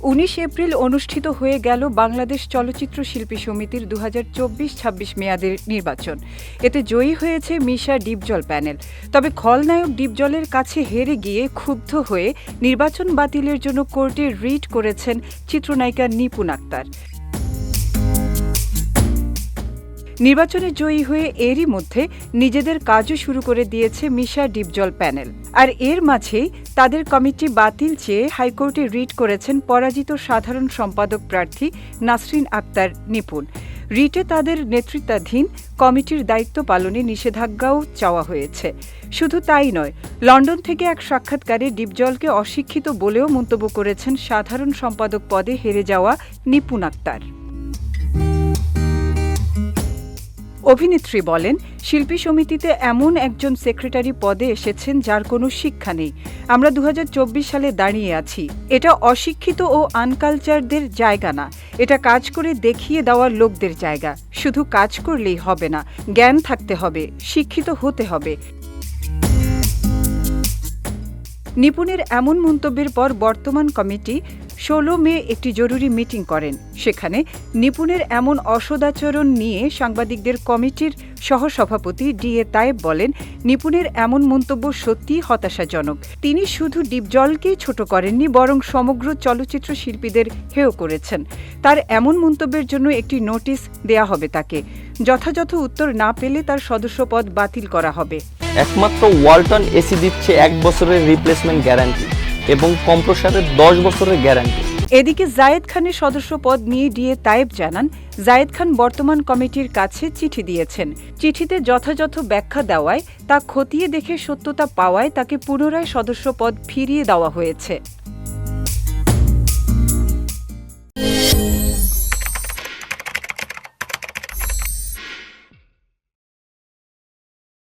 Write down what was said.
উনিশ এপ্রিল অনুষ্ঠিত হয়ে গেল বাংলাদেশ চলচ্চিত্র শিল্পী সমিতির দু হাজার চব্বিশ ছাব্বিশ মেয়াদের নির্বাচন। এতে জয়ী হয়েছে মিশা ডিপজল প্যানেল। তবে খলনায়ক ডিপজলের কাছে হেরে গিয়ে ক্ষুব্ধ হয়ে নির্বাচন বাতিলের জন্য কোর্টে রিট করেছেন চিত্রনায়িকা নিপুণ আক্তার। নির্বাচনে জয়ী হয়ে এরই মধ্যে নিজেদের কাজও শুরু করে দিয়েছে মিশা ডিপজল প্যানেল। আর এর মাঝেই তাদের কমিটি বাতিল চেয়ে হাইকোর্টে রিট করেছেন পরাজিত সাধারণ সম্পাদক প্রার্থী নাসরিন আক্তার নিপুণ। রিটে তাদের নেতৃত্বাধীন কমিটির দায়িত্ব পালনে নিষেধাজ্ঞাও চাওয়া হয়েছে। শুধু তাই নয়, লন্ডন থেকে এক সাক্ষাৎকারে ডিপজলকে অশিক্ষিত বলেও মন্তব্য করেছেন সাধারণ সম্পাদক পদে হেরে যাওয়া নিপুণ আক্তার। অভিনেত্রী বলেন, শিল্পী সমিতিতে এমন একজন সেক্রেটারি পদে এসেছেন যার কোনো শিক্ষা নেই। আমরা দু হাজার চব্বিশ সালে দাঁড়িয়ে আছি। এটা অশিক্ষিত ও আনকালচারদের জায়গা না। এটা কাজ করে দেখিয়ে দেওয়ার লোকদের জায়গা। শুধু কাজ করলেই হবে না, জ্ঞান থাকতে হবে, শিক্ষিত হতে হবে। নিপুণের এমন মন্তব্যের পর বর্তমান কমিটি ষোলো মে একটি জরুরি মিটিং করেন। সেখানে নিপুণের এমন অসদাচরণ নিয়ে সাংবাদিকদের কমিটির সহসভাপতি ডি এ তায়েব বলেন, নিপুণের এমন মন্তব্য সত্যিই হতাশাজনক। তিনি শুধু ডিপজলকেই ছোট করেননি, বরং সমগ্র চলচ্চিত্র শিল্পীদের হেয় করেছেন। তার এমন মন্তব্যের জন্য একটি নোটিশ দেয়া হবে তাকে। যথাযথ উত্তর না পেলে তার সদস্যপদ বাতিল করা হবে। একমাত্র ওয়ালটন এসি দিচ্ছে এক বছরের রিপ্লেসমেন্ট গ্যারান্টি। এবং কম্প্রসারের দশ বছরের গ্যারান্টি। এদিকে জায়েদ খানের সদস্য পদ নিয়ে ডিএ তায়েব জানান, জায়েদ খান বর্তমান কমিটির কাছে চিঠি দিয়েছেন। চিঠিতে যথাযথ ব্যাখ্যা দেওয়ায় তা খতিয়ে দেখে সত্যতা পাওয়ায় তাকে পুনরায় সদস্য পদ ফিরিয়ে দেওয়া হয়েছে।